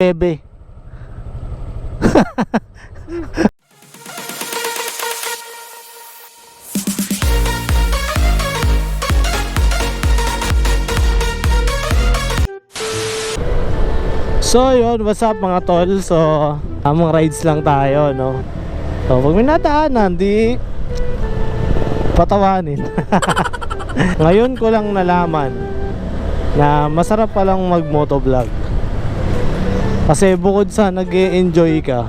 Bebe. So yun, what's up mga tol? So, tamang rides lang tayo, no? So, pag may nataanan, di patawanin. Ngayon ko lang nalaman na masarap palang mag-motovlog. Kasi bukod sa nag enjoy ka,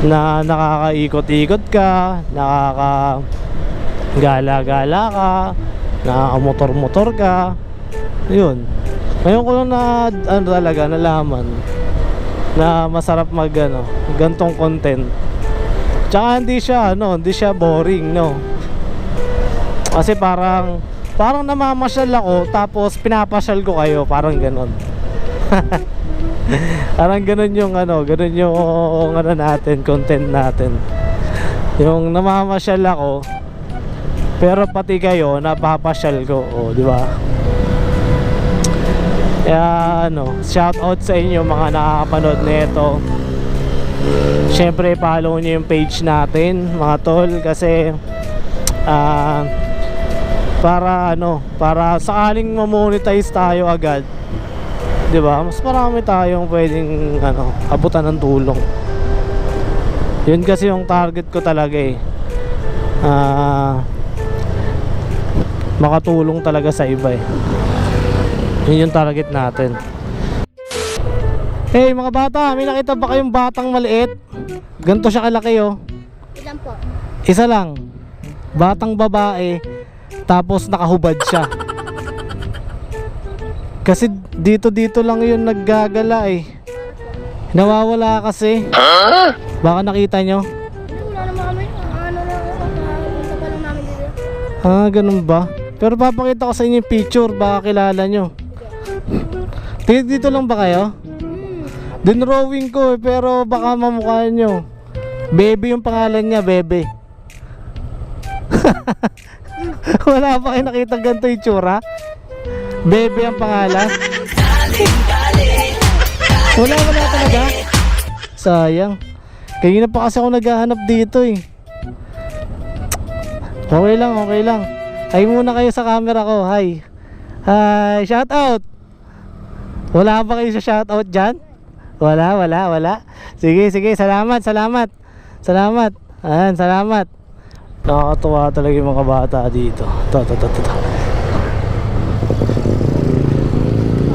na nakakaikot-ikot ka, nakaka gala-gala ka, nakakamotor-motor ka, yun. Ngayon ko lang na ano talaga nalaman na masarap mag ano, gantong content. Tsaka hindi siya ano, hindi siya boring, no. Kasi parang parang namamasyal ako tapos pinapasyal ko kayo, parang ganon. parang ganon yung ano, ganon yung ano natin, content natin. Yung namamasyal ako pero pati kayo napapasyal ko, oh, di ba? Kaya ano, shout out sa inyo mga nakakapanood nito. Siyempre follow niyo yung page natin, mga tol kasi ah para ano, para sakaling ma-monetize tayo agad. 'Di ba? Mas marami tayong pwedeng ano, abutan ng tulong. Yun kasi yung target ko talaga eh. Ah makatulong talaga sa iba eh. Yun yung target natin. Hey mga bata, may nakita ba kayong batang maliit? Ganto siya kalaki oh. Ilan po? Isa lang. Batang babae tapos nakahubad siya. Kasi dito dito lang yun naggagala eh. Nawawala kasi. Baka nakita nyo? Ano dito. Ah, ganun ba? Pero papakita ko sa inyo yung picture, baka kilala nyo. Dito, dito lang ba kayo? Dinrawing ko eh, pero baka mamukha nyo. Bebe yung pangalan niya, Bebe. wala pa kayo nakita ganito yung tsura? Bebe ang pangalan? wala, wala talaga. Sayang. Kanina pa kasi ako naghahanap dito eh. Okay lang, okay lang. Hi muna kayo sa camera ko. Hi. Hi, shout out. Wala ba kayo sa shout out diyan? Wala, wala, wala. Sige, sige, salamat, salamat. Salamat. Ayan, salamat. Nakakatuwa talaga yung mga bata dito. To, to, to, to, to.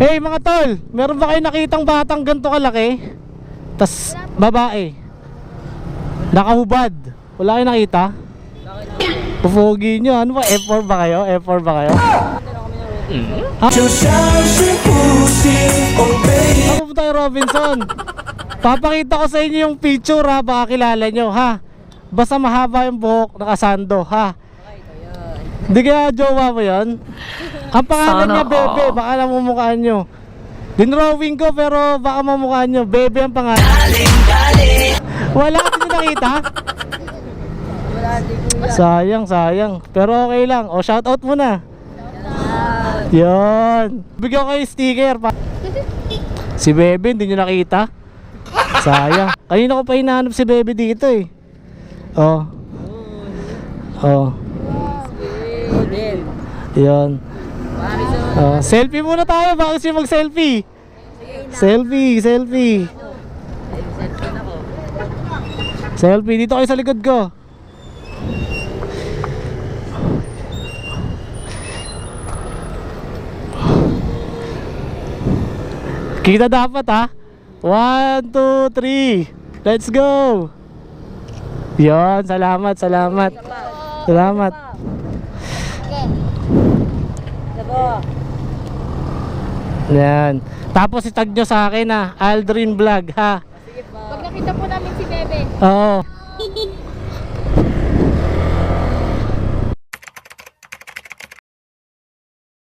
Hey mga tol, meron ba kayo nakitang batang ganito kalaki? Tas babae. Nakahubad. Wala kayo nakita? Pupogi nyo. Ano ba? F4 ba kayo? F4 ba kayo? Ha? Ako po tayo Robinson. Papakita ko sa inyo yung picture ha. Baka kilala nyo ha. Basta mahaba yung buhok nakasando ha. Hindi kaya jowa mo yon? Ang pangalan niya Bebe. Baka namumukhaan nyo. Dinrawing ko pero baka mamukhaan nyo. Bebe ang pangalan. Wala ka din nakita? Sayang, sayang. Pero okay lang. O, shout out muna. Yan. Bigyan ko kayo sticker pa. Si Bebe, hindi nyo nakita? Sayang. Kanina ko pa hinahanap si Bebe dito eh. Oh. Oh. Yan. Oh, selfie muna tayo bago siya mag-selfie. Selfie, selfie. Selfie, dito kayo sa likod ko. Kita dapat ha. One, two, three. Let's go. Yon, salamat, salamat. Salamat. Yan. Tapos itag nyo sa akin ha. Aldrin Vlog ha. Pag nakita po namin si Bebe, Oo.